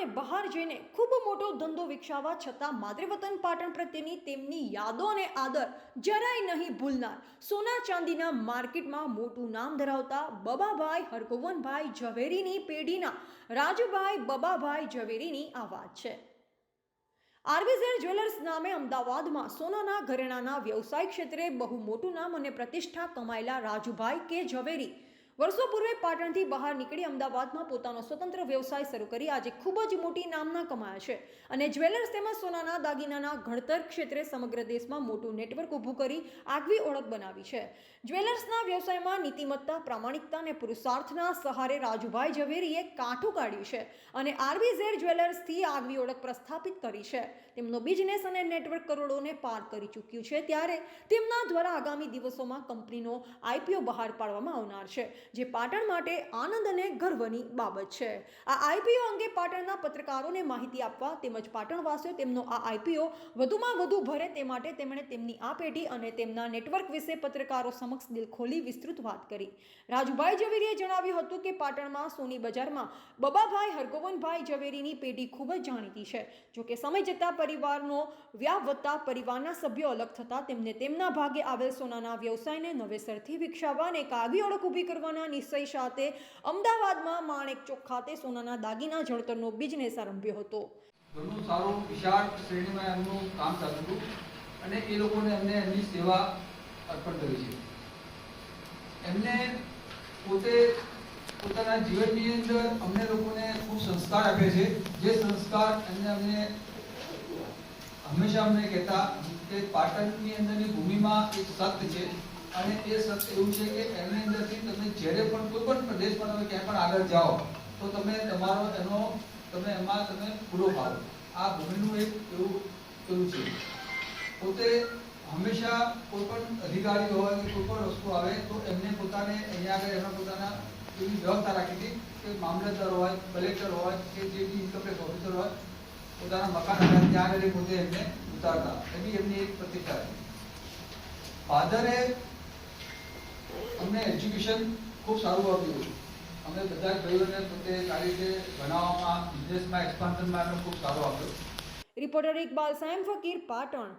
અને બહાર જઈને ખૂબ મોટો ધંધો વિકસાવવા છતાં માતૃવતન પાટણ પ્રત્યેની તેમની યાદો અને આદર જરાય નહીં ભૂલનાર. સોના ચાંદીના માર્કેટમાં મોટું નામ ધરાવતા બબાભાઈ હરગોવનભાઈ ઝવેરીની પેઢીના રાજુભાઈ બબાભાઈ ઝવેરીની આ વાત છે. આરવીઝેર જ્વેલર્સ નામે અમદાવાદમાં સોનાના ઘરેણાના વ્યવસાય ક્ષેત્રે બહુ મોટું નામ અને પ્રતિષ્ઠા કમાયેલા રાજુભાઈ કે ઝવેરી વર્ષો પૂર્વે પાટણથી બહાર નીકળી અમદાવાદમાં પોતાનો સ્વતંત્ર વ્યવસાય શરૂ કરી આજે ખૂબ જ મોટી નામના કમાયા છે. અને જ્વેલર્સ તેમજ સોનાના દાગીનાના ઘડતર ક્ષેત્રે સમગ્ર દેશમાં મોટું નેટવર્ક ઊભું કરી આગવી ઓળખ બનાવી છે. જ્વેલર્સના વ્યવસાયમાં નીતિમત્તા, પ્રામાણિકતા અને પુરુષાર્થના સહારે રાજુભાઈ ઝવેરીએ કાઠું કાઢ્યું છે અને આરબીઝેડ જ્વેલર્સથી આગવી ઓળખ પ્રસ્થાપિત કરી છે. તેમનો બિઝનેસ અને નેટવર્ક કરોડોને પાર કરી ચૂક્યું છે ત્યારે તેમના દ્વારા આગામી દિવસોમાં કંપનીનો આઈપીઓ બહાર પાડવામાં આવનાર છે. જે પાટણ માટે આનંદ અને ગર્વની બાબત છે. આ આઈપીઓ અંગે પાટણના પત્રકારોને માહિતી આપવા તેમજ પાટણવાસીઓ તેમનો આ આઈપીઓ વધુમાં વધુ ભરે તે માટે તેમણે તેમની આ પેઢી અને તેમના નેટવર્ક વિશે પત્રકારો સમક્ષ દિલ ખોલી વિસ્તૃત વાત કરી. રાજુભાઈ ઝવેરીએ જણાવ્યું હતું કે પાટણમાં સોની બજારમાં બબાભાઈ હરગોવનભાઈ ઝવેરીની પેઢી ખૂબ જ જાણીતી છે. જોકે સમય જતાં પરિવારનો વ્યાપ વધતા પરિવારના સભ્યો અલગ થતાં તેમને તેમના ભાગે આવેલ સોનાના વ્યવસાયને નવેસરથી વિકસાવવા અને આગવી ઓળખ ઊભી કરવાના નિશ્ચય સાથે અમદાવાદમાં માણેક ચોક ખાતે સોનાના દાગીના જળતરનો બિઝનેસ આરંભ્યો હતો. ઘણું સારું વિશાળ શ્રેણીમાં એમનું કામ ચાલતું હતું અને એ લોકોને એમને એમની સેવા અર્પણ કરી છે. એમને પોતે પોતાના જીવનની અંદર અમને લોકોને ખૂબ સંસ્કાર આપે છે. જે સંસ્કાર એમને અમને હંમેશા અમને કહેતા કે પાટણની અંદરની ભૂમિમાં એક સત્ય છે. અને એ સત્ય એવું છે કે એની અંદરથી તમે જ્યારે પણ કોઈ પણ પ્રદેશમાં તમે ક્યાં પણ આગળ જાઓ, તો તમે તમારો એનો, તમે એમાં તમે પૂરો પાડો. આ ભૂમિનું એક એવું એવું છે. પોતે હંમેશા કોઈ પણ અધિકારી હોય કે કોઈ પણ વસ્તુ આવે, તો એમને પોતાને અહીંયા આગળ એમના પોતાના એવી વ્યવસ્થા રાખી હતી કે મામલતદાર હોય, કલેક્ટર હોય, કે જે બી ઇન્કમટેક્સ ઓફિસર હોય, પોતાના મકાન હતા ત્યાં આગળ પોતે એમને ઉતારતા. એવી એમની એક પ્રતિષ્ઠા હતી. ફાધરે અમને એજ્યુકેશન ખૂબ સારું આપ્યું અમને બધા ભાઈઓને પોતે સારી રીતે ભણાવવામાં બિઝનેસમાં એક્સપાન્શનમાં એમને ખૂબ સારો આપ્યો. રિપોર્ટર ઇકબાલ સાયમ ફકીર પાટણ.